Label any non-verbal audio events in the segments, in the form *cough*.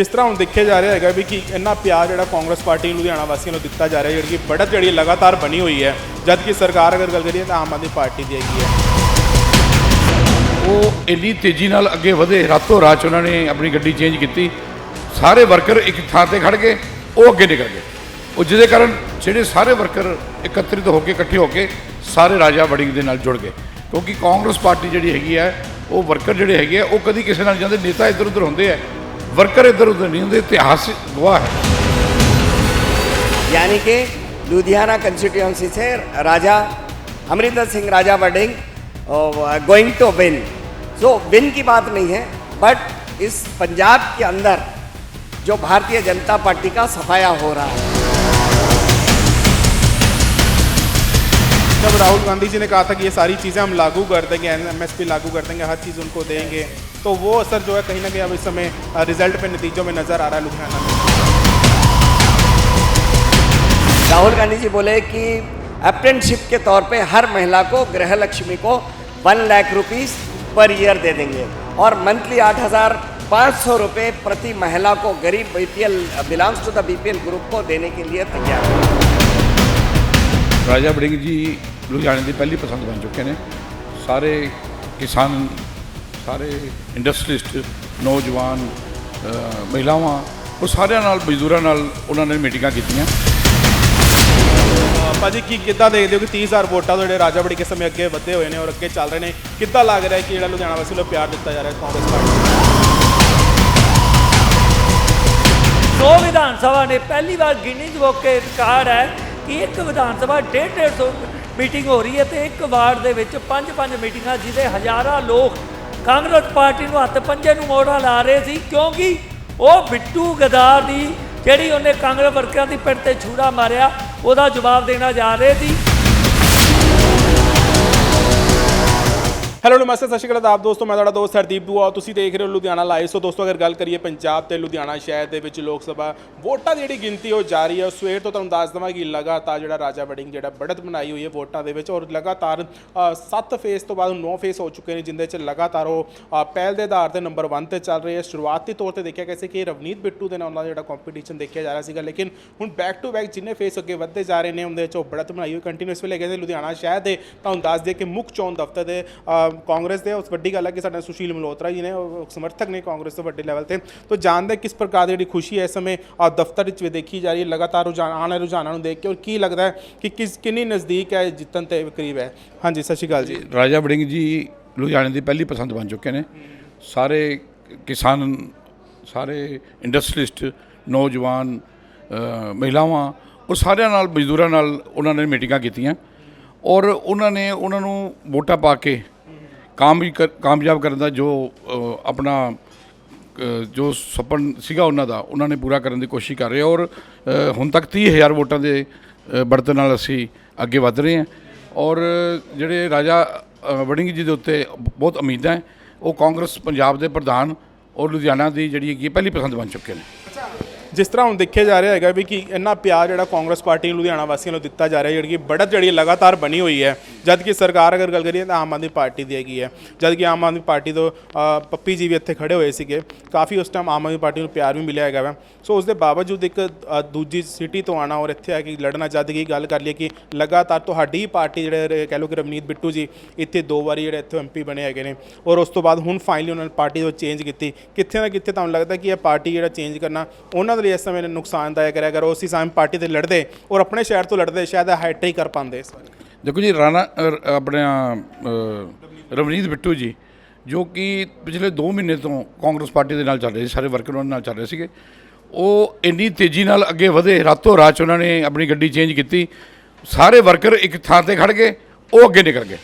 ਜਿਸ ਤਰ੍ਹਾਂ ਹੁਣ ਦੇਖਿਆ ਜਾ ਰਿਹਾ ਹੈਗਾ ਵੀ ਕਿ ਇੰਨਾ ਪਿਆਰ ਜਿਹੜਾ ਕਾਂਗਰਸ ਪਾਰਟੀ ਲੁਧਿਆਣਾ ਵਾਸੀਆਂ ਨੂੰ ਦਿੱਤਾ ਜਾ ਰਿਹਾ, ਜਿਹੜੀ ਕਿ ਬੜਤ ਜਿਹੜੀ ਲਗਾਤਾਰ ਬਣੀ ਹੋਈ ਹੈ ਜਦ ਕਿ ਸਰਕਾਰ ਅਗਰ ਗੱਲ ਕਰੀਏ ਤਾਂ ਆਮ ਆਦਮੀ ਪਾਰਟੀ ਦੀ ਹੈਗੀ ਹੈ। ਉਹ ਇੰਨੀ ਤੇਜ਼ੀ ਨਾਲ ਅੱਗੇ ਵਧੇ, ਰਾਤੋਂ ਰਾਤ ਉਹਨਾਂ ਨੇ ਆਪਣੀ ਗੱਡੀ ਚੇਂਜ ਕੀਤੀ, ਸਾਰੇ ਵਰਕਰ ਇੱਕ ਥਾਂ ਤੇ ਖੜ ਗਏ, ਉਹ ਅੱਗੇ ਨਿਕਲ ਗਏ। ਉਹ ਜਿਹਦੇ ਕਾਰਨ ਜਿਹੜੇ ਸਾਰੇ ਵਰਕਰ ਇਕੱਤਰਿਤ ਹੋ ਕੇ, ਇਕੱਠੇ ਹੋ ਕੇ ਸਾਰੇ ਰਾਜਾ ਵੜਿੰਗ ਦੇ ਨਾਲ ਜੁੜ ਗਏ। ਕਿਉਂਕਿ ਕਾਂਗਰਸ ਪਾਰਟੀ ਜਿਹੜੀ ਹੈਗੀ ਹੈ, ਉਹ ਵਰਕਰ ਜਿਹੜੇ ਹੈਗੇ ਆ ਉਹ ਕਦੀ ਕਿਸੇ ਨਾਲ ਜਾਂਦੇ, ਨੇਤਾ ਇੱਧਰ ਉੱਧਰ ਹੁੰਦੇ ਆ वर्कर इधर उधर नहीं होते ऐतिहासिक हुआ है। यानी कि लुधियाना कंस्टिट्यूंसी से Raja Amarinder Singh, Raja Warring going to win so win की बात नहीं है बट इस पंजाब के अंदर जो भारतीय जनता पार्टी का सफाया हो रहा है। जब राहुल गांधी जी ने कहा था कि ये सारी चीज़ें हम लागू कर देंगे एमएसपी लागू कर देंगे, हर चीज़ उनको देंगे। तो वो असर जो है कहीं ना कहीं अब इस समय रिज़ल्ट पे नतीजों में नज़र आ रहा है लुधियाना में। राहुल गांधी जी बोले कि अप्रेंटशिप के तौर पे हर महिला को गृह लक्ष्मी को one lakh rupees per year दे देंगे। और मंथली आठ हज़ार पाँच सौ रुपये प्रति महिला को गरीब BPL belongs to the BPL group को देने के लिए तैयार ਰਾਜਾ ਵੜਿੰਗ ਜੀ ਲੁਧਿਆਣੇ ਦੀ ਪਹਿਲੀ ਪਸੰਦ ਬਣ ਚੁੱਕੇ ਨੇ। ਸਾਰੇ ਕਿਸਾਨ ਸਾਰੇ ਇੰਡਸਟਰੀਲਿਸਟ ਨੌਜਵਾਨ ਮਹਿਲਾਵਾਂ ਉਹ ਸਾਰਿਆਂ ਨਾਲ ਮਜ਼ਦੂਰਾਂ ਨਾਲ ਉਹਨਾਂ ਨੇ ਮੀਟਿੰਗਾਂ ਕੀਤੀਆਂ। ਭਾਜੀ ਕੀ ਕਿੱਦਾਂ ਦੇਖਦੇ ਹੋ ਕਿ 30000 ਵੋਟਾਂ ਤੋਂ ਜਿਹੜੇ ਰਾਜਾ ਬੜੀ ਸਮੇਂ ਅੱਗੇ ਵਧੇ ਹੋਏ ਨੇ ਔਰ ਅੱਗੇ ਚੱਲ ਰਹੇ ਨੇ ਕਿੱਦਾਂ ਲੱਗ ਰਿਹਾ ਹੈ ਕਿ ਜਿਹੜਾ ਲੁਧਿਆਣਾ ਵਾਸੀ ਨੂੰ ਪਿਆਰ ਦਿੱਤਾ ਜਾ ਰਿਹਾ ਹੈ ਕਾਂਗਰਸ ਪਾਰਟੀ ਨੂੰ? ਦੋ ਵਿਧਾਨ ਸਭਾ ਨੇ ਪਹਿਲੀ ਵਾਰ ਗਿਨੀਜ਼ ਬੁੱਕ ਕੇ ਰਿਕਾਰਡ ਹੈ। ਇੱਕ ਵਿਧਾਨ ਸਭਾ ਡੇਢ ਡੇਢ ਸੌ ਮੀਟਿੰਗ ਹੋ ਰਹੀ ਹੈ ਤੇ ਇੱਕ ਵਾਰਡ ਦੇ ਵਿੱਚ ਪੰਜ ਪੰਜ ਮੀਟਿੰਗਾਂ ਜਿਹਦੇ ਹਜ਼ਾਰਾਂ ਲੋਕ ਕਾਂਗਰਸ ਪਾਰਟੀ ਨੂੰ ਹੱਥ ਪੰਜੇ ਨੂੰ ਮੋੜਾ ਲਾ ਰਹੇ ਸੀ, ਕਿਉਂਕਿ ਉਹ ਬਿੱਟੂ ਗਦਾਰ ਦੀ ਜਿਹੜੀ ਉਹਨੇ ਕਾਂਗਰਸ ਵਰਕਰਾਂ ਦੀ ਪਿੰਡ ਤੇ ਛੂੜਾ ਮਾਰਿਆ, ਉਹਦਾ ਜਵਾਬ ਦੇਣਾ ਜਾ ਰਹੇ ਸੀ। ਹੈਲੋ ਨਮਸਤੇ, ਸਤਿ ਸ਼੍ਰੀ ਅਕਾਲ ਆਪ ਦੋਸਤੋ, ਮੈਂ ਤੁਹਾਡਾ ਦੋਸਤ ਹਰਦੀਪ ਦੂਆ ਤੁਸੀਂ ਦੇਖ ਰਹੇ ਹੋ ਲੁਧਿਆਣਾ ਲਾਈਵ ਸੋ ਦੋਸਤੋ, ਅਗਰ ਗੱਲ ਕਰੀਏ ਪੰਜਾਬ ਤੇ ਲੁਧਿਆਣਾ ਸ਼ਹਿਰ ਦੇ ਵਿੱਚ ਲੋਕ ਸਭਾ, ਵੋਟਾਂ ਦੀ ਜਿਹੜੀ ਗਿਣਤੀ ਉਹ ਜਾਰੀ ਹੈ। ਸਵੇਰ ਤੋਂ ਤੁਹਾਨੂੰ ਦੱਸ ਦਵਾਂ ਕਿ ਲਗਾਤਾਰ ਜਿਹੜਾ ਰਾਜਾ ਵੜਿੰਗ, ਜਿਹੜਾ ਬੜਤ ਬਣਾਈ ਹੋਈ ਹੈ ਵੋਟਾਂ ਦੇ ਵਿੱਚ ਔਰ ਲਗਾਤਾਰ 7 ਫੇਸ ਤੋਂ ਬਾਅਦ 9 ਫੇਸ ਹੋ ਚੁੱਕੇ ਨੇ, ਜਿੰਦੇ ਚ ਲਗਾਤਾਰ ਉਹ ਪਹਿਲ ਦੇ ਆਧਾਰ ਤੇ ਨੰਬਰ 1 ਤੇ ਚੱਲ ਰਹੀ ਹੈ। ਸ਼ੁਰੂਆਤੀ ਤੌਰ ਤੇ ਦੇਖਿਆ ਗਿਆ ਸੀ ਕਿ ਰਵਨੀਤ ਬਿੱਟੂ ਦੇ ਨਾਲ ਉਹਨਾਂ ਦਾ ਜਿਹੜਾ ਕੰਪੀਟੀਸ਼ਨ ਦੇਖਿਆ ਜਾ ਰਿਹਾ ਸੀਗਾ, ਲੇਕਿਨ ਹੁਣ ਬੈਕ ਟੂ ਬੈਕ ਜਿੰਨੇ ਫੇਸ ਅੱਗੇ ਵੱਧਦੇ ਜਾ ਰਹੇ ਨੇ, ਉਹਦੇ ਚੋਂ ਬੜਤ ਬਣਾਈ ਹੋਈ ਕੰਟੀਨਿਊਸ ਵੇਲੇ ਕਹਿੰਦੇ ਲੁਧਿਆਣਾ ਸ਼ਹਿਰ ਦੇ। ਤੁਹਾਨੂੰ ਦੱਸ ਦਈਏ ਕਿ ਮੁੱਖ ਚੋਣ ਦਫ਼ਤਰ ਦੇ ਕਾਂਗਰਸ ਦੇ ਉਸ ਵੱਡੀ ਗੱਲ ਹੈ ਕਿ ਸਾਡੇ ਸੁਸ਼ੀਲ ਮਲਹੋਤਰਾ ਜੀ ਨੇ ਉਹ ਸਮਰਥਕ ਨੇ ਕਾਂਗਰਸ ਤੋਂ ਵੱਡੇ ਲੈਵਲ ਤੇ। ਤੋਂ ਜਾਣਦੇ ਕਿਸ ਪ੍ਰਕਾਰ ਦੀ ਜਿਹੜੀ ਖੁਸ਼ੀ ਹੈ ਇਸ ਸਮੇਂ ਅ, ਦਫ਼ਤਰ ਵਿੱਚ ਵੀ ਦੇਖੀ ਜਾ ਰਹੀ ਹੈ ਲਗਾਤਾਰ ਰੁਝਾਨ ਆਉਣ ਰੁਝਾਨਾਂ ਨੂੰ ਦੇਖ ਕੇ ਔਰ ਕੀ ਲੱਗਦਾ ਹੈ ਕਿ ਕਿਸ ਕਿੰਨੀ ਨਜ਼ਦੀਕ ਹੈ ਜਿੱਤਣ ਤੇ ਕਰੀਬ ਹੈ? ਹਾਂਜੀ ਸਤਿ ਸ਼੍ਰੀ ਅਕਾਲ ਜੀ। ਰਾਜਾ ਵੜਿੰਗ ਜੀ ਲੁਧਿਆਣੇ ਦੀ ਪਹਿਲੀ ਪਸੰਦ ਬਣ ਚੁੱਕੇ ਨੇ। ਸਾਰੇ ਕਿਸਾਨ ਸਾਰੇ ਇੰਡਸਟਰੀਸਟ ਨੌਜਵਾਨ ਮਹਿਲਾਵਾਂ ਉਹ ਸਾਰਿਆਂ ਨਾਲ ਮਜ਼ਦੂਰਾਂ ਨਾਲ ਉਹਨਾਂ ਨੇ ਮੀਟਿੰਗਾਂ ਕੀਤੀਆਂ। ਔਰ ਉਹਨਾਂ ਨੇ ਉਹਨਾਂ ਨੂੰ ਵੋਟਾਂ ਪਾ ਕੇ ਕਾਮ ਕਾਮਯਾਬ ਕਰਨ ਦਾ ਜੋ ਆਪਣਾ ਜੋ ਸੁਪਨ ਸੀਗਾ ਉਹਨਾਂ ਦਾ ਉਹਨਾਂ ਨੇ ਪੂਰਾ ਕਰਨ ਦੀ ਕੋਸ਼ਿਸ਼ ਕਰ ਰਹੇ ਔਰ ਹੁਣ ਤੱਕ 30000 ਵੋਟਾਂ ਦੇ ਅ, ਬੜਤਨ ਨਾਲ ਅਸੀਂ ਅੱਗੇ ਵਧ ਰਹੇ ਹਾਂ ਔਰ ਜਿਹੜੇ ਰਾਜਾ ਵੜਿੰਗ ਜੀ ਦੇ ਉੱਤੇ ਬਹੁਤ ਉਮੀਦਾਂ ਹੈ ਉਹ ਕਾਂਗਰਸ ਪੰਜਾਬ ਦੇ ਪ੍ਰਧਾਨ ਔਰ ਲੁਧਿਆਣਾ ਦੀ ਜਿਹੜੀ ਹੈਗੀ ਹੈ ਪਹਿਲੀ ਪਸੰਦ ਬਣ ਚੁੱਕੇ ਨੇ। ਜਿਸ ਤਰ੍ਹਾਂ ਹੁਣ ਦੇਖਿਆ ਜਾ ਰਿਹਾ ਹੈਗਾ ਵੀ ਕਿ ਇੰਨਾ ਪਿਆਰ ਜਿਹੜਾ ਕਾਂਗਰਸ ਪਾਰਟੀ ਨੂੰ ਲੁਧਿਆਣਾ ਵਾਸੀਆਂ ਨੂੰ ਦਿੱਤਾ ਜਾ ਰਿਹਾ ਜਿਹੜੀ ਕਿ ਬੜਤ ਜਿਹੜੀ ਲਗਾਤਾਰ ਬਣੀ ਹੋਈ ਹੈ। ਜਦ ਕਿ ਸਰਕਾਰ ਅਗਰ ਗੱਲ ਕਰੀਏ ਤਾਂ ਆਮ ਆਦਮੀ ਪਾਰਟੀ ਦੀ ਹੈਗੀ ਹੈ। ਜਦ ਕਿ ਆਮ ਆਦਮੀ ਪਾਰਟੀ ਤੋਂ ਪੱਪੀ ਜੀ ਵੀ ਇੱਥੇ ਖੜੇ ਹੋਏ ਸੀਗੇ। ਕਾਫੀ ਉਸ ਟਾਈਮ ਆਮ ਆਦਮੀ ਪਾਰਟੀ ਨੂੰ ਪਿਆਰ ਵੀ ਮਿਲਿਆ ਹੈਗਾ ਵਾ। ਸੋ ਉਸ ਦੇ ਬਾਵਜੂਦ ਇੱਕ ਦੂਜੀ ਸਿਟੀ ਤੋਂ ਆਣਾ ਔਰ ਇੱਥੇ ਆ ਕੇ ਲੜਨਾ, ਜਦ ਕਿ ਗੱਲ ਕਰ ਲਈਏ ਕਿ ਲਗਾਤਾਰ ਤੁਹਾਡੀ ਹੀ ਪਾਰਟੀ ਜਿਹੜੇ ਕਹਿ ਲਓ ਕਿ ਰਵਨੀਤ ਬਿੱਟੂ ਜੀ, ਇੱਥੇ ਦੋ ਵਾਰੀ ਜਿਹੜੇ ਇੱਥੇ ਐਮਪੀ ਬਣੇ ਹੈਗੇ ਨੇ। ਔਰ ਉਸ ਤੋਂ ਬਾਅਦ ਹੁਣ ਫਾਈਨਲੀ ਉਹਨਾਂ ਨੇ ਪਾਰਟੀ ਤੋਂ ਚੇਂਜ ਕੀਤੀ। ਕਿੱਥੇ ਨਾ ਕਿੱਥੇ ਤੁਹਾਨੂੰ ਲੱਗਦਾ ਕਿ ਇਹ ਪਾਰਟੀ ਜਿਹੜਾ ਚੇਂਜ ਕਰਨਾ ਉਹਨਾਂ ਦੇ ਲਈ ਇਸ ਸਮੇਂ ਨੁਕਸਾਨਦਾਇਕ ਰਿਹਾ। ਅਗਰ ਉਸੇ ਸਮੇਂ ਪਾਰਟੀ ਤੇ ਲੜਦੇ ਔਰ ਆਪਣੇ ਸ਼ਹਿਰ ਤੋਂ ਲੜਦੇ, ਸ਼ਾਇਦ ਹਾਈਟ੍ਰਿਕ ਕਰ ਪਾਉਂਦੇ ਇਸ ਵਾਰ। ਦੇਖੋ ਜੀ, ਰਾਣਾ ਆਪਣਾ ਰਵਨੀਤ ਬਿੱਟੂ ਜੀ, ਜੋ ਕਿ ਪਿਛਲੇ 2 ਮਹੀਨੇ ਤੋਂ ਕਾਂਗਰਸ ਪਾਰਟੀ ਦੇ ਨਾਲ ਚੱਲ ਰਹੇ ਸੀ, ਸਾਰੇ ਵਰਕਰ ਉਹਨਾਂ ਨਾਲ ਚੱਲ ਰਹੇ ਸੀਗੇ। ਉਹ ਇੰਨੀ ਤੇਜ਼ੀ ਨਾਲ ਅੱਗੇ ਵਧੇ, ਰਾਤੋਂ ਰਾਤ ਉਹਨਾਂ ਨੇ ਆਪਣੀ ਗੱਡੀ ਚੇਂਜ ਕੀਤੀ। ਸਾਰੇ ਵਰਕਰ ਇੱਕ ਥਾਂ ਤੇ ਖੜ ਗਏ, ਉਹ ਅੱਗੇ ਨਿਕਲ ਗਏ।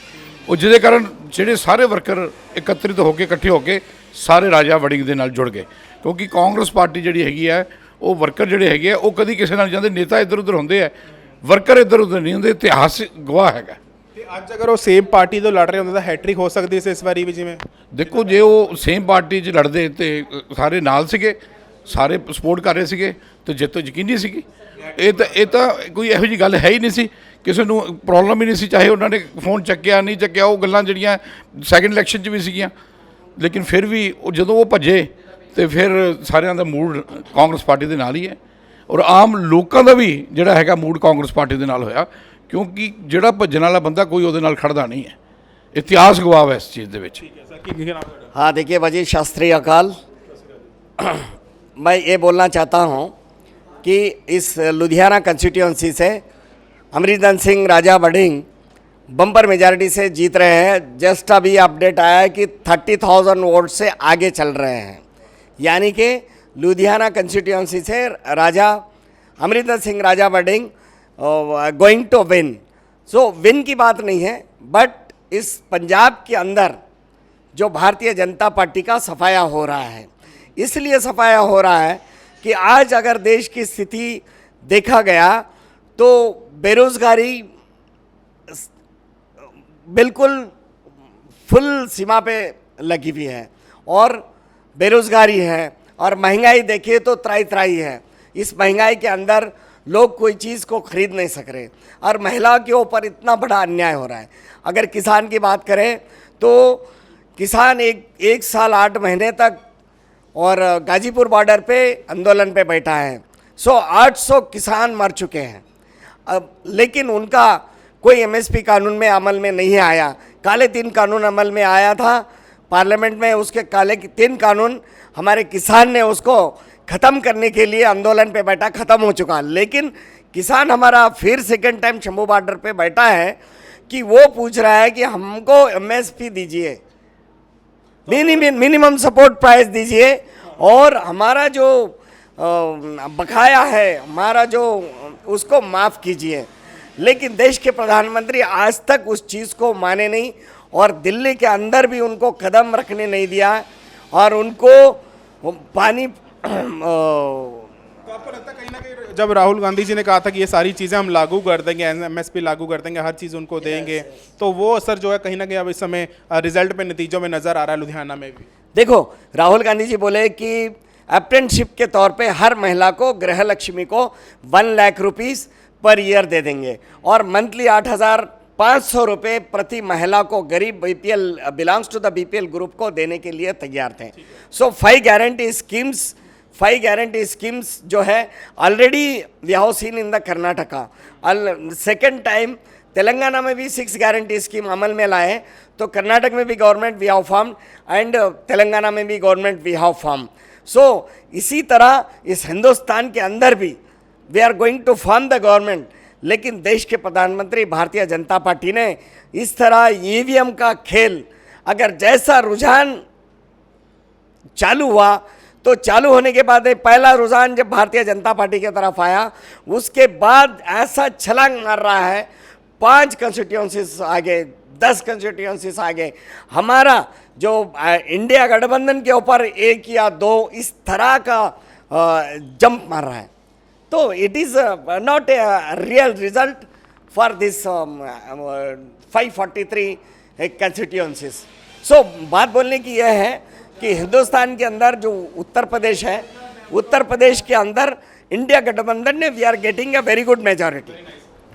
ਉਹ ਜਿਹਦੇ ਕਾਰਨ ਜਿਹੜੇ ਸਾਰੇ ਵਰਕਰ ਇਕੱਤਰਿਤ ਹੋ ਕੇ, ਇਕੱਠੇ ਹੋ ਕੇ ਸਾਰੇ ਰਾਜਾ ਵੜਿੰਗ ਦੇ ਨਾਲ ਜੁੜ ਗਏ। ਕਿਉਂਕਿ ਕਾਂਗਰਸ ਪਾਰਟੀ ਜਿਹੜੀ ਹੈਗੀ ਹੈ, ਉਹ ਵਰਕਰ ਜਿਹੜੇ ਹੈਗੇ ਆ, ਉਹ ਕਦੀ ਕਿਸੇ ਨਾਲ ਜਾਂਦੇ, ਨੇਤਾ ਇੱਧਰ ਉੱਧਰ ਹੁੰਦੇ ਆ। ਵਰਕਰ ਇੱਧਰ ਉੱਧਰ ਨਹੀਂ ਹੁੰਦੇ ਇਤਿਹਾਸ ਗਵਾਹ ਹੈਗਾ। ਤੇ ਅੱਜ ਅਗਰ ਉਹ ਸੇਮ ਪਾਰਟੀ ਤੋਂ ਲੜ ਰਹੇ ਹੁੰਦੇ ਤਾਂ ਹੈਟ੍ਰਿਕ ਹੋ ਸਕਦੀ ਸੀ ਇਸ ਵਾਰੀ ਵੀ ਜਿਵੇਂ? ਦੇਖੋ ਜੇ ਉਹ ਸੇਮ ਪਾਰਟੀ 'ਚ ਲੜਦੇ ਤੇ ਸਾਰੇ ਨਾਲ ਸੀਗੇ ਸਾਰੇ ਸਪੋਰਟ ਕਰ ਰਹੇ ਸੀਗੇ ਤੇ ਜਿੱਤ ਯਕੀਨੀ ਸੀਗੀ। ਇਹ ਤਾਂ ਇਹ ਤਾਂ ਕੋਈ ਇਹੋ ਜੀ ਗੱਲ ਹੈ ਹੀ ਨਹੀਂ ਸੀ। ਕਿਸੇ ਨੂੰ ਪ੍ਰੋਬਲਮ ਹੀ ਨਹੀਂ ਸੀ ਚਾਹੇ ਉਹਨਾਂ ਨੇ ਫੋਨ ਚੱਕਿਆ ਨਹੀਂ ਚੱਕਿਆ ਉਹ ਗੱਲਾਂ ਜਿਹੜੀਆਂ ਸੈਕੰਡ ਇਲੈਕਸ਼ਨ 'ਚ ਵੀ ਸੀਗੀਆਂ। ਲੇਕਿਨ ਫਿਰ ਵੀ ਉਹ ਜਦੋਂ ਉਹ ਭੱਜੇ ਤੇ ਫਿਰ ਸਾਰਿਆਂ ਦਾ ਮੂਡ ਕਾਂਗਰਸ ਪਾਰਟੀ ਦੇ ਨਾਲ ਹੀ ਹੈ। ਔਰ ਆਮ ਲੋਕਾਂ ਦਾ ਵੀ ਜਿਹੜਾ ਹੈਗਾ ਮੂਡ ਕਾਂਗਰਸ ਪਾਰਟੀ ਦੇ ਨਾਲ ਹੋਇਆ ਕਿਉਂਕਿ ਜਿਹੜਾ ਭੱਜਣ ਵਾਲਾ ਬੰਦਾ ਕੋਈ ਉਹਦੇ ਨਾਲ ਖੜਦਾ ਨਹੀਂ ਹੈ ਇਤਿਹਾਸ ਗਵਾਹ ਹੈ ਇਸ ਚੀਜ਼ ਦੇ ਵਿੱਚ ਠੀਕ ਹੈ ਸਰ ਕੀ ਕੀ ਨਾਮ ਤੁਹਾਡਾ हाँ देखिए वजीर शास्त्री अकाल मैं ये बोलना चाहता हूँ कि इस लुधियाना कंस्टिट्यूंसी से अमरिंदर सिंह राजा बडिंग बम्पर मेजॉरिटी से जीत रहे हैं जस्ट अभी अपडेट आया है कि थर्टी थाउजेंड वोट से आगे चल रहे हैं यानी कि लुधियाना कंस्टिट्यूंसी से Raja Amarinder Singh, Raja Warring going to win so win की बात नहीं है बट इस पंजाब के अंदर जो भारतीय जनता पार्टी का सफाया हो रहा है, इसलिए सफाया हो रहा है कि आज अगर देश की स्थिति देखा गया तो बेरोजगारी बिल्कुल फुल सीमा पे लगी हुई है और बेरोजगारी है और महँगाई देखिए तो त्राई त्राई है। इस महँगाई के अंदर लोग कोई चीज़ को खरीद नहीं सक रहे। और महिलाओं के ऊपर इतना बड़ा अन्याय हो रहा है। अगर किसान की बात करें तो किसान एक एक साल आठ महीने तक और गाजीपुर बॉर्डर पे आंदोलन पे बैठा है। सो 800 किसान मर चुके हैं। अब, लेकिन उनका कोई एमएसपी कानून में अमल में नहीं आया। काले तीन कानून अमल में आया था। पार्लियामेंट में उसके काले तीन कानून हमारे किसान ने उसको ख़त्म करने के लिए आंदोलन पे बैठा, ख़त्म हो चुका। लेकिन किसान हमारा फिर सेकेंड टाइम शंभू बॉर्डर पे बैठा है कि वो पूछ रहा है कि हमको एमएसपी दीजिए। मिनिमम सपोर्ट प्राइस दीजिए। और हमारा जो बकाया है, हमारा जो, उसको माफ़ कीजिए। लेकिन देश के प्रधानमंत्री आज तक उस चीज़ को माने नहीं और दिल्ली के अंदर भी उनको कदम रखने नहीं दिया और उनको पानी *clears throat* तो आपको लगता है कहीं ना कहीं जब राहुल गांधी जी ने कहा था कि ये सारी चीज़ें हम लागू कर देंगे एमएसपी लागू कर देंगे हर चीज़ उनको देंगे तो वो असर जो है कहीं ना कहीं अब इस समय रिज़ल्ट पे नतीजों में नज़र आ रहा है लुधियाना में भी। देखो राहुल गांधी जी बोले कि अप्रेंटशिप के तौर पे हर महिला को गृह लक्ष्मी को one lakh rupees per year दे देंगे और मंथली आठ हज़ार पाँच सौ रुपये प्रति महिला को गरीब BPL belongs to the BPL group को देने के लिए तैयार थे। So five guarantee schemes five guarantee schemes जो है already we have seen in the Karnataka second time Telangana में भी सिक्स गारंटी स्कीम अमल में लाए तो कर्नाटक में भी government we have form and Telangana में भी government we have form so इसी तरह इस हिंदुस्तान के अंदर भी we are going to form the government लेकिन देश के प्रधानमंत्री भारतीय जनता पार्टी ने इस तरह ईवीएम का खेल, अगर जैसा रुझान चालू हुआ तो चालू होने के बाद पहला रुझान जब भारतीय जनता पार्टी की तरफ़ आया, उसके बाद ऐसा छलांग मार रहा है, पाँच कंस्टिट्यूंसीज आगे, दस कंस्टिट्यूंसीज आगे। हमारा जो इंडिया गठबंधन के ऊपर एक या दो इस तरह का जंप मार रहा है। तो it is not a real result for this five forty three constituencies so बात बोलने की यह है कि हिंदुस्तान के अंदर जो उत्तर प्रदेश है, उत्तर प्रदेश के अंदर इंडिया गठबंधन ने we are getting a very good majority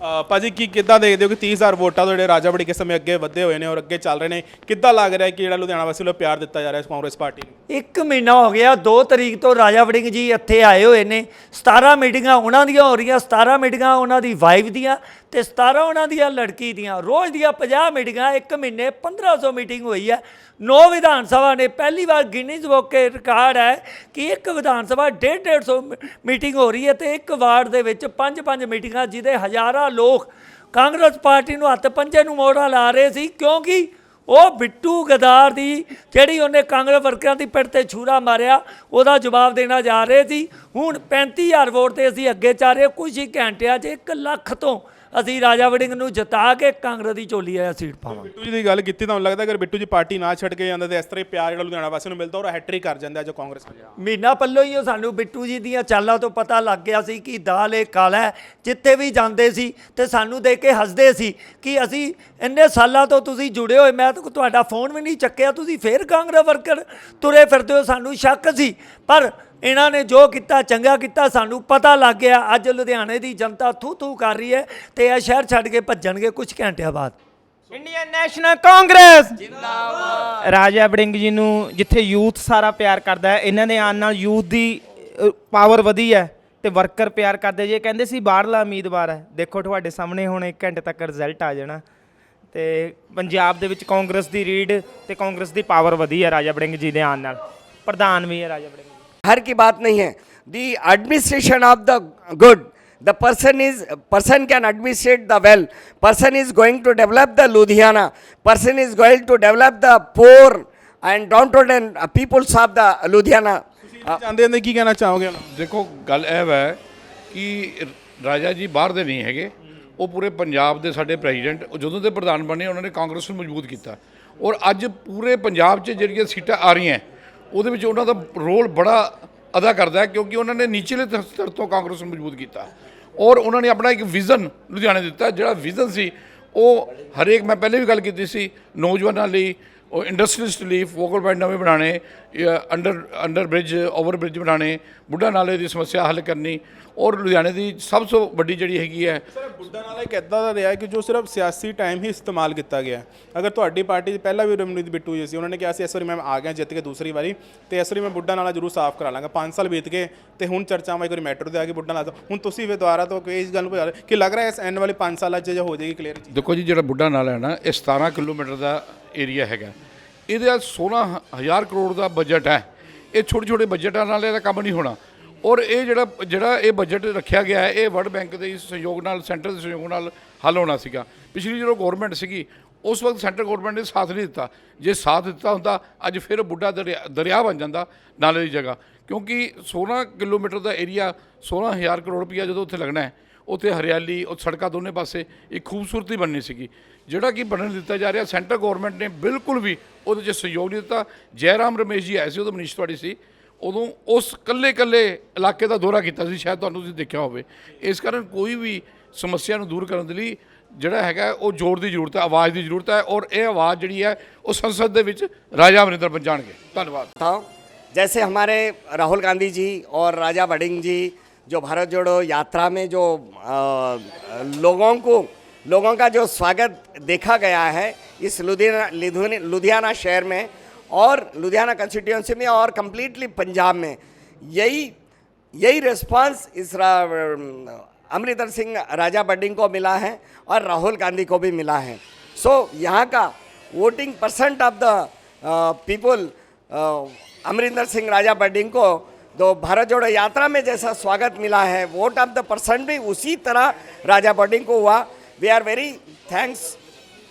ਭਾਜੀ, ਕੀ ਕਿੱਦਾਂ ਦੇਖਦੇ ਹੋ ਕਿ 30000 ਵੋਟਾਂ ਤੋਂ ਜਿਹੜੇ ਰਾਜਾ ਬੜੀ ਕੇ ਸਮੇਂ ਅੱਗੇ ਵਧੇ ਹੋਏ ਨੇ ਔਰ ਅੱਗੇ ਚੱਲ ਰਹੇ ਨੇ? ਕਿੱਦਾਂ ਲੱਗ ਰਿਹਾ ਕਿ ਜਿਹੜਾ ਲੁਧਿਆਣਾ ਵਾਸੀ ਵੱਲੋਂ ਪਿਆਰ ਦਿੱਤਾ ਜਾ ਰਿਹਾ ਹੈ ਕਾਂਗਰਸ ਪਾਰਟੀ ਨੂੰ? ਇੱਕ ਮਹੀਨਾ ਹੋ ਗਿਆ 2 ਤਰੀਕ ਤੋਂ ਰਾਜਾ ਵੜਿੰਗ ਜੀ ਇੱਥੇ ਆਏ ਹੋਏ ਨੇ। 17 ਮੀਟਿੰਗਾਂ ਉਹਨਾਂ ਦੀਆਂ ਹੋ ਰਹੀਆਂ 17 ਮੀਟਿੰਗਾਂ ਉਹਨਾਂ ਦੀ ਵਾਈਫ ਦੀਆਂ। ਤੇ 17 ਉਹਨਾਂ ਦੀਆਂ ਲੜਕੀ ਦੀਆਂ। ਰੋਜ਼ ਦੀਆਂ 50 ਮੀਟਿੰਗਾਂ, ਇੱਕ ਮਹੀਨੇ 1500 ਮੀਟਿੰਗ ਹੋਈ ਹੈ। ਨੌ ਵਿਧਾਨ ਸਭਾ ਨੇ, ਪਹਿਲੀ ਵਾਰ ਗਿਨੀਜ਼ ਬੁੱਕ ਕੇ ਰਿਕਾਰਡ ਹੈ ਕਿ ਇੱਕ ਵਿਧਾਨ ਸਭਾ 1.5 150 ਮੀਟਿੰਗ ਹੋ ਰਹੀ ਹੈ ਤੇ ਇੱਕ ਵਾਰਡ ਦੇ ਵਿੱਚ ਪੰਜ ਪੰਜ ਮੀਟਿੰਗਾਂ ਜਿਹਦੇ ਹਜ਼ਾਰਾਂ ਲੋਕ ਕਾਂਗਰਸ ਪਾਰਟੀ ਨੂੰ ਹੱਥ ਪੰਜੇ ਨੂੰ ਮੋੜਾ ਲਾ ਰਹੇ ਸੀ ਕਿਉਂਕਿ ਉਹ ਬਿੱਟੂ ਗਦਾਰ ਦੀ ਜਿਹੜੀ ਉਹਨੇ ਕਾਂਗਰਸ ਵਰਕਰਾਂ ਦੀ ਪਿੱਠ ਤੇ ਛੂਰਾ ਮਾਰਿਆ, ਉਹਦਾ ਜਵਾਬ ਦੇਣਾ ਜਾ ਰਹੇ ਸੀ। ਹੁਣ 35000 ਵੋਟ ਤੇ ਅਸੀਂ ਅੱਗੇ ਚੱਲ ਰਹੇ ਕੁਝ ਹੀ ਘੰਟਿਆਂ 'ਚ 1 ਲੱਖ ਤੋਂ ਅਸੀਂ ਰਾਜਾ ਵੜਿੰਗ ਨੂੰ ਜਿਤਾ ਕੇ ਕਾਂਗਰਸ ਦੀ ਝੋਲੀ ਆ ਸੀਟ ਪਾਵਾਂਗੇ। ਬਿੱਟੂ ਜੀ ਦੀ ਗੱਲ ਕੀਤੀ ਤਾਂ ਲੱਗਦਾ ਅਗਰ ਬਿੱਟੂ ਜੀ ਪਾਰਟੀ ਨਾ ਛੱਡ ਕੇ ਜਾਂਦੇ ਤੇ ਇਸ ਤਰ੍ਹਾਂ ਹੀ ਪਿਆਰ ਜਿਹੜਾ ਲੁਧਿਆਣਾ ਵਾਸੀ ਨੂੰ ਮਿਲਦਾ ਔਰ ਹੈਟ੍ਰਿਕ ਕਰ ਜਾਂਦਾ ਜੋ ਕਾਂਗਰਸ ਮਹੀਨਾ ਪੱਲੋਂ ਹੀ ਉਹ ਸਾਨੂੰ ਬਿੱਟੂ ਜੀ ਦੀਆਂ ਚਾਲਾਂ ਤੋਂ ਪਤਾ ਲੱਗ ਗਿਆ ਸੀ ਕਿ ਦਾਲ ਇਹ ਕਾਲਾ ਜਿੱਥੇ ਵੀ ਜਾਂਦੇ ਸੀ ਤੇ ਸਾਨੂੰ ਦੇਖ ਕੇ ਹੱਸਦੇ ਸੀ ਕਿ ਅਸੀਂ ਇੰਨੇ ਸਾਲਾਂ ਤੋਂ ਤੁਸੀਂ ਜੁੜੇ ਹੋਏ ਮੈਂ ਤਾਂ ਤੁਹਾਡਾ ਫੋਨ ਵੀ ਨਹੀਂ ਚੱਕਿਆ ਤੁਸੀਂ ਫੇਰ ਕਾਂਗਰਸ ਵਰਕਰ ਤੁਰੇ ਫਿਰਦੇ ਹੋ ਸਾਨੂੰ ਸ਼ੱਕ ਸੀ। ਪਰ ਇਹਨਾਂ ਨੇ ਜੋ ਕੀਤਾ ਚੰਗਾ ਕੀਤਾ ਸਾਨੂੰ ਪਤਾ ਲੱਗ ਗਿਆ। ਅੱਜ ਲੁਧਿਆਣੇ ਦੀ ਜਨਤਾ ਥੂ ਥੂ ਕਰ ਰਹੀ ਹੈ ਤੇ ਇਹ ਸ਼ਹਿਰ ਛੱਡ ਕੇ ਭੱਜਣਗੇ ਕੁਝ ਘੰਟਿਆਂ ਬਾਅਦ। ਇੰਡੀਅਨ ਨੈਸ਼ਨਲ ਕਾਂਗਰਸ ਜਿੰਦਾਬਾਦ। ਰਾਜਾ ਵੜਿੰਗ ਜੀ ਨੂੰ ਜਿੱਥੇ ਯੂਥ ਸਾਰਾ ਪਿਆਰ ਕਰਦਾ ਹੈ ਇਹਨਾਂ ਦੇ ਆਉਣ ਨਾਲ ਯੂਥ ਦੀ ਪਾਵਰ ਵਧੀ ਹੈ ਤੇ ਵਰਕਰ ਪਿਆਰ ਕਰਦੇ ਜੇ। ਕਹਿੰਦੇ ਸੀ ਬਾਹਰਲਾ ਉਮੀਦਵਾਰ ਹੈ। ਦੇਖੋ ਤੁਹਾਡੇ ਸਾਹਮਣੇ ਹੁਣ 1 ਘੰਟੇ ਤੱਕ ਰਿਜ਼ਲਟ ਆ ਜਾਣਾ। ਤੇ ਪੰਜਾਬ ਦੇ ਵਿੱਚ ਕਾਂਗਰਸ ਦੀ ਰੀਡ ਤੇ ਕਾਂਗਰਸ ਦੀ ਪਾਵਰ ਵਧੀ ਹੈ ਰਾਜਾ ਵੜਿੰਗ ਜੀ ਦੇ ਆਉਣ ਨਾਲ। ਪ੍ਰਧਾਨ ਵੀ ਹੈ ਰਾਜਾ ਵੜਿੰਗ हर की बात नहीं है the administration of the good the person is person can administrate the well person is going to develop the Ludhiana person is going to develop the poor and down to peoples of the Ludhiana ਚਾਹੁੰਦੇ ਨੇ ਕੀ ਕਹਿਣਾ ਚਾਹੋਗੇ ਹੁਣ ਦੇਖੋ ਗੱਲ ਇਹ ਹੈ ਕਿ ਰਾਜਾ ਜੀ ਬਾਹਰ ਦੇ ਨਹੀਂ ਹੈਗੇ ਉਹ ਪੂਰੇ ਪੰਜਾਬ ਦੇ ਸਾਡੇ ਪ੍ਰੈਜ਼ੀਡੈਂਟ ਉਹ ਜਦੋਂ ਦੇ ਪ੍ਰਧਾਨ ਬਣੇ ਉਹਨਾਂ ਨੇ ਕਾਂਗਰਸ ਨੂੰ ਮਜ਼ਬੂਤ ਕੀਤਾ ਔਰ ਅੱਜ ਪੂਰੇ ਪੰਜਾਬ 'ਚ ਜਿਹੜੀਆਂ ਸੀਟਾਂ ਆ ਰਹੀਆਂ ਉਹਦੇ ਵਿੱਚ ਉਹਨਾਂ ਦਾ ਰੋਲ ਬੜਾ ਅਦਾ ਕਰਦਾ ਕਿਉਂਕਿ ਉਹਨਾਂ ਨੇ ਨੀਚਲੇ ਸਤਰ ਤੋਂ ਕਾਂਗਰਸ ਨੂੰ ਮਜ਼ਬੂਤ ਕੀਤਾ। ਔਰ ਉਹਨਾਂ ਨੇ ਆਪਣਾ ਇੱਕ ਵਿਜ਼ਨ ਲੁਧਿਆਣੇ ਦਿੱਤਾ, ਜਿਹੜਾ ਵਿਜ਼ਨ ਸੀ, ਉਹ ਹਰੇਕ, ਮੈਂ ਪਹਿਲੇ ਵੀ ਗੱਲ ਕੀਤੀ ਸੀ, ਨੌਜਵਾਨਾਂ ਲਈ ਉਹ ਇੰਡਸਟਰੀਲਿਸਟ ਲਈ ਫੋਕਲ ਪੁਆਇੰਟ ਨਵੇਂ ਬਣਾਉਣੇ under under bridge over bridge ਬਣਾਉਣੇ ਬੁੱਢਾ ਨਾਲੇ ਦੀ ਸਮੱਸਿਆ ਹੱਲ ਕਰਨੀ ਔਰ ਲੁਧਿਆਣੇ ਦੀ ਸਭ ਤੋਂ ਵੱਡੀ ਜਿਹੜੀ ਹੈਗੀ ਹੈ। ਸਰ ਬੁੱਢਾ ਨਾਲ ਇੱਕ ਇਦਾਂ ਦਾ ਰਿਹਾ ਕਿ ਜੋ ਸਿਰਫ ਸਿਆਸੀ ਟਾਈਮ ਹੀ ਇਸਤੇਮਾਲ ਕੀਤਾ ਗਿਆ ਅਗਰ ਤੁਹਾਡੀ ਪਾਰਟੀ ਪਹਿਲਾਂ ਵੀ ਰਮਨੀਤ ਬਿੱਟੂ ਜੀ ਸੀ ਉਹਨਾਂ ਨੇ ਕਿਹਾ ਸੀ ਇਸ ਵਾਰੀ ਮੈਂ ਆ ਗਿਆ ਜਿੱਤ ਕੇ ਦੂਸਰੀ ਵਾਰੀ ਤੇ ਇਸ ਵਾਰੀ ਮੈਂ ਬੁੱਢਾ ਨਾਲਾ ਜ਼ਰੂਰ ਸਾਫ਼ ਕਰਾ ਲਾਂਗਾ। 5 ਸਾਲ ਬੀਤ ਗਏ ਤੇ ਹੁਣ ਚਰਚਾਵਾਂ ਇੱਕ ਵਾਰੀ ਮੈਟਰੋ ਦੇ ਆ ਗਈ ਬੁੱਢਾ ਨਾਲਾ ਹੁਣ ਤੁਸੀਂ ਵੀ ਦੁਬਾਰਾ ਤੋਂ ਇਸ ਗੱਲ ਨੂੰ ਕਿ ਲੱਗ ਰਿਹਾ ਇਸ ਐਨ ਵਾਲੇ 5 ਸਾਲਾਂ 'ਚ ਜੇ ਹੋ ਜਾਏਗੀ ਕਲੀਅਰ ਚੀਜ਼ ਦੇਖੋ ਜੀ ਜਿਹੜਾ ਬੁੱਢਾ ਨਾਲਾ ਹੈ ਨਾ ਇਹ 17 ਕਿਲੋਮੀਟਰ ਦਾ ਏਰੀਆ ਹੈਗਾ। ਇਹਦੇ 16000 ਕਰੋੜ ਦਾ ਬਜਟ ਹੈ। ਇਹ ਛੋਟੇ ਛੋਟੇ ਬਜਟਾਂ ਨਾਲ ਇਹਦਾ ਕੰਮ ਨਹੀਂ ਹੋਣਾ। ਔਰ ਇਹ ਜਿਹੜਾ ਜਿਹੜਾ ਇਹ ਬਜਟ ਰੱਖਿਆ ਗਿਆ ਹੈ, ਇਹ ਵਰਲਡ ਬੈਂਕ ਦੇ ਸਹਿਯੋਗ ਨਾਲ ਸੈਂਟਰ ਦੇ ਸਹਿਯੋਗ ਨਾਲ ਹੱਲ ਹੋਣਾ ਸੀਗਾ। ਪਿਛਲੀ ਜਦੋਂ ਗਵਰਨਮੈਂਟ ਸੀਗੀ, ਉਸ ਵਕਤ ਸੈਂਟਰ ਗਵਰਨਮੈਂਟ ਨੇ ਸਾਥ ਨਹੀਂ ਦਿੱਤਾ। ਜੇ ਸਾਥ ਦਿੱਤਾ ਹੁੰਦਾ, ਅੱਜ ਫਿਰ ਬੁੱਢਾ ਦਰਿਆ ਦਰਿਆ ਬਣ ਜਾਂਦਾ ਨਾਲੇ ਦੀ ਜਗ੍ਹਾ। ਕਿਉਂਕਿ 16 ਕਿਲੋਮੀਟਰ ਦਾ ਏਰੀਆ 16000 ਕਰੋੜ ਰੁਪਈਆ ਜਦੋਂ ਉੱਥੇ ਲੱਗਣਾ ਹੈ ਉੱਥੇ ਹਰਿਆਲੀ ਉਹ ਸੜਕਾਂ ਦੋਨੇ ਪਾਸੇ ਇੱਕ ਖੂਬਸੂਰਤੀ ਬਣਨੀ ਸੀਗੀ ਜਿਹੜਾ ਕਿ ਬਣਨ ਦਿੱਤਾ ਜਾ ਰਿਹਾ ਸੈਂਟਰ ਗਵਰਨਮੈਂਟ ਨੇ ਬਿਲਕੁਲ ਵੀ ਉਹਦੇ 'ਚ ਸਹਿਯੋਗ ਨਹੀਂ ਦਿੱਤਾ ਜੈਰਾਮ ਰਮੇਸ਼ ਜੀ ਆਏ ਸੀ ਉਦੋਂ ਮਨੀਸ਼ ਤੁਹਾਡੀ ਸੀ ਉਦੋਂ ਉਸ ਕੱਲੇ ਕੱਲੇ ਇਲਾਕੇ ਦਾ ਦੌਰਾ ਕੀਤਾ ਸੀ ਸ਼ਾਇਦ ਤੁਹਾਨੂੰ ਤੁਸੀਂ ਦੇਖਿਆ ਹੋਵੇ ਇਸ ਕਾਰਨ ਕੋਈ ਵੀ ਸਮੱਸਿਆ ਨੂੰ ਦੂਰ ਕਰਨ ਦੇ ਲਈ ਜਿਹੜਾ ਹੈਗਾ ਉਹ ਜ਼ੋਰ ਦੀ ਜ਼ਰੂਰਤ ਹੈ ਆਵਾਜ਼ ਦੀ ਜ਼ਰੂਰਤ ਹੈ ਔਰ ਇਹ ਆਵਾਜ਼ ਜਿਹੜੀ ਹੈ ਉਹ ਸੰਸਦ ਦੇ ਵਿੱਚ ਰਾਜਾ ਅਮਰਿੰਦਰ ਪਹੁੰਚਾਣਗੇ ਧੰਨਵਾਦ था जैसे हमारे राहुल गांधी जी और राजा बडिंग जी जो भारत जोड़ो यात्रा में जो अ, लोगों को लोगों का जो स्वागत देखा गया है इस लुधियाना लुधियाना शहर में और लुधियाना कंस्टिट्यूंसी में और कम्प्लीटली पंजाब में। यही यही रिस्पांस इस अमरिंदर सिंह राजा बडिंग को मिला है और राहुल गांधी को भी मिला है। सो so, यहाँ का voting percent of the people Amarinder Singh Raja Warring को जो भारत जोड़ो यात्रा में जैसा स्वागत मिला है वोट ऑफ द परसेंट भी उसी तरह राजा बडिंग को हुआ we are very thanks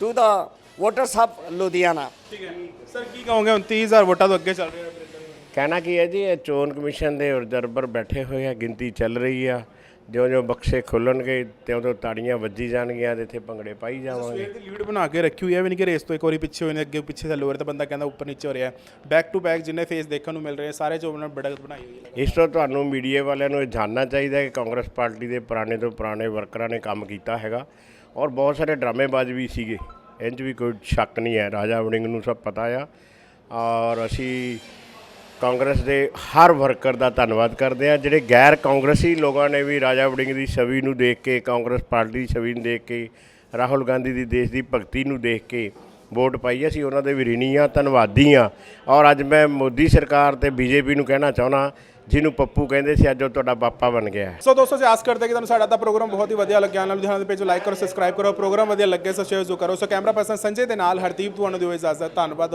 to the voters of Ludhiana ਠੀਕ ਹੈ ਸਰ ਕੀ ਕਹੋਗੇ 29000 ਵੋਟਾਂ ਤੋਂ ਅੱਗੇ ਚੱਲ ਰਿਹਾ ਕਹਿਣਾ ਕੀ ਹੈ ਜੀ ਇਹ ਚੋਣ ਕਮਿਸ਼ਨ ਦੇ ਅਬਜ਼ਰਵਰ ਬੈਠੇ ਹੋਏ ਆ ਗਿਣਤੀ ਚੱਲ ਰਹੀ ਆ ਜਿਉਂ ਜਿਉਂ ਬਕਸੇ ਖੁੱਲਣਗੇ ਤਿਉਂ ਤਿਉਂ ਤਾੜੀਆਂ ਵੱਜੀ ਜਾਣਗੀਆਂ ਤੇ ਇੱਥੇ ਭੰਗੜੇ ਪਾਈ ਜਾਵਾਂਗੇ ਸਵੇਰ ਦੀ ਲੀਡ ਬਣਾ ਕੇ ਰੱਖੀ ਹੋਈ ਹੈ ਵੀ ਨਹੀਂ ਕਿ ਰੇਸ ਤੋਂ ਇੱਕ ਵਾਰੀ ਪਿੱਛੇ ਹੋਏ ਨੇ ਅੱਗੇ ਪਿੱਛੇ ਥੱਲੇ ਹੋ ਰਿਹਾ ਤਾਂ ਬੰਦਾ ਕਹਿੰਦਾ ਉੱਪਰ ਨੀਚੇ ਹੋ ਰਿਹਾ। ਬੈਕ ਟੂ ਬੈਕ ਜਿੰਨੇ ਫੇਸ ਦੇਖਣ ਨੂੰ ਮਿਲ ਰਹੇ ਸਾਰੇ ਚੋਂ ਉਹਨਾਂ ਨੇ ਬੜਕ ਬਣਾਈ ਹੋਈ ਹੈ। ਇਸ ਤੋਂ ਤੁਹਾਨੂੰ ਮੀਡੀਆ ਵਾਲਿਆਂ ਨੂੰ ਇਹ ਜਾਣਨਾ ਚਾਹੀਦਾ ਹੈ ਕਿ ਕਾਂਗਰਸ ਪਾਰਟੀ ਦੇ ਪੁਰਾਣੇ ਤੋਂ ਪੁਰਾਣੇ ਵਰਕਰਾਂ ਨੇ ਕੰਮ ਕੀਤਾ ਹੈਗਾ। ਔਰ ਬਹੁਤ ਸਾਰੇ ਡਰਾਮੇਬਾਜ਼ ਵੀ ਸੀਗੇ 'ਚ ਵੀ ਕੋਈ ਸ਼ੱਕ ਨਹੀਂ ਹੈ ਰਾਜਾ ਵੜਿੰਗ ਨੂੰ ਸਭ ਪਤਾ ਆ। ਔਰ ਅਸੀਂ ਕਾਂਗਰਸ ਦੇ ਹਰ ਵਰਕਰ ਦਾ ਧੰਨਵਾਦ ਕਰਦੇ ਆ ਜਿਹੜੇ ਗੈਰ ਕਾਂਗਰਸੀ ਲੋਕਾਂ ਨੇ ਵੀ ਰਾਜਾ ਵੜਿੰਗ ਦੀ ਛਵੀ ਨੂੰ ਦੇਖ ਕੇ, ਕਾਂਗਰਸ ਪਾਰਟੀ ਦੀ ਛਵੀ ਨੂੰ ਦੇਖ ਕੇ, ਰਾਹੁਲ ਗਾਂਧੀ ਦੀ ਦੇਸ਼ ਦੀ ਭਗਤੀ ਨੂੰ ਦੇਖ ਕੇ ਵੋਟ ਪਾਈ ਅਸੀਂ ਉਹਨਾਂ ਦੇ ਵੀ ਰਿਣੀ ਆ ਧੰਨਵਾਦੀ ਆ ਔਰ ਅੱਜ ਮੈਂ ਮੋਦੀ ਸਰਕਾਰ ਤੇ ਬੀਜੇਪੀ ਨੂੰ ਕਹਿਣਾ ਚਾਹੁੰਦਾ, ਜਿਹਨੂੰ ਪੱਪੂ ਕਹਿੰਦੇ ਸੀ, ਅੱਜ ਉਹ ਤੁਹਾਡਾ ਪਾਪਾ ਬਣ ਗਿਆ ਸੋ ਦੋਸਤੋ, ਅਸੀਂ ਆਸ ਕਰਦੇ ਕਿ ਤੁਹਾਨੂੰ ਸਾਡਾ ਦਾ ਪ੍ਰੋਗਰਾਮ ਬਹੁਤ ਹੀ ਵਧੀਆ ਲੱਗਿਆ। ਨਾਲ ਲੁਧਿਆਣਾ ਦੇ ਪੇਜ ਨੂੰ ਲਾਈਕ ਕਰੋ, ਸਬਸਕ੍ਰਾਈਬ ਕਰੋ, ਪ੍ਰੋਗਰਾਮ ਵਧੀਆ ਲੱਗੇ ਸੋ ਸ਼ੇਅਰ ਜ਼ਰੂਰ ਕਰੋ। ਸੋ ਕੈਮਰਾ ਪਰਸਨ ਸੰਜੇ ਦੇ ਨਾਲ ਹਰਦੀਪ, ਤੁਹਾਨੂੰ ਦਿਓ ਇਜਾਜ਼ਤ। ਧੰਨਵਾਦ।